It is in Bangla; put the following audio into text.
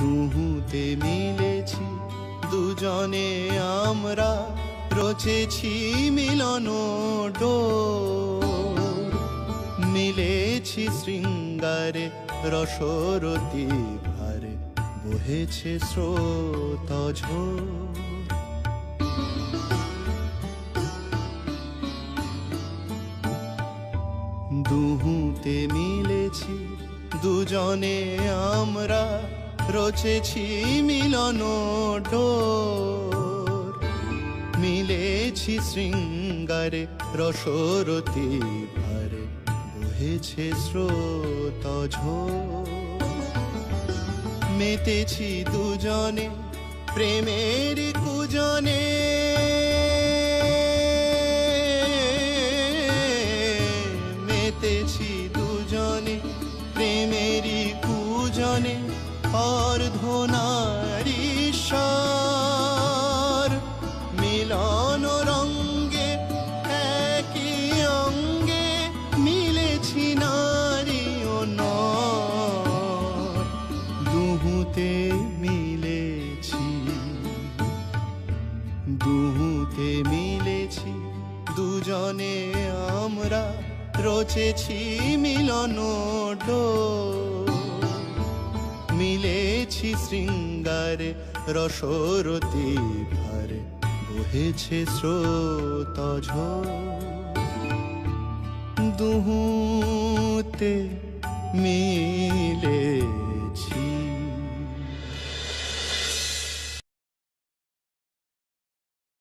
তুহুতে মিলেছি, দুজনে আমরা রচেছি মিলন মিলেছি শৃঙ্গারে রসরতি ভারে, বহেছে স্রোত দুহুতে মিলেছি, দুজনে আমরা রচেছি মিলন ডোর মিলেছি শৃঙ্গারে রসরতি ভারে, বহেছে স্রোত মেতেছি দুজনে প্রেমের কুজনে। মেতেছি দুজনে প্রেমেরই কুজনে। অর্ধনারীশ্বর মিলন রঙ্গে, একই অঙ্গে মিলেছি নারী ও দুহুতে মিলেছি দুহুতে মিলেছি, দুজনে আমরা রচেছি মিলন ডোর মিলেছি শৃঙ্গারে রসরতি ভারে বহেছে স্রোত দুহুতে মিলেছি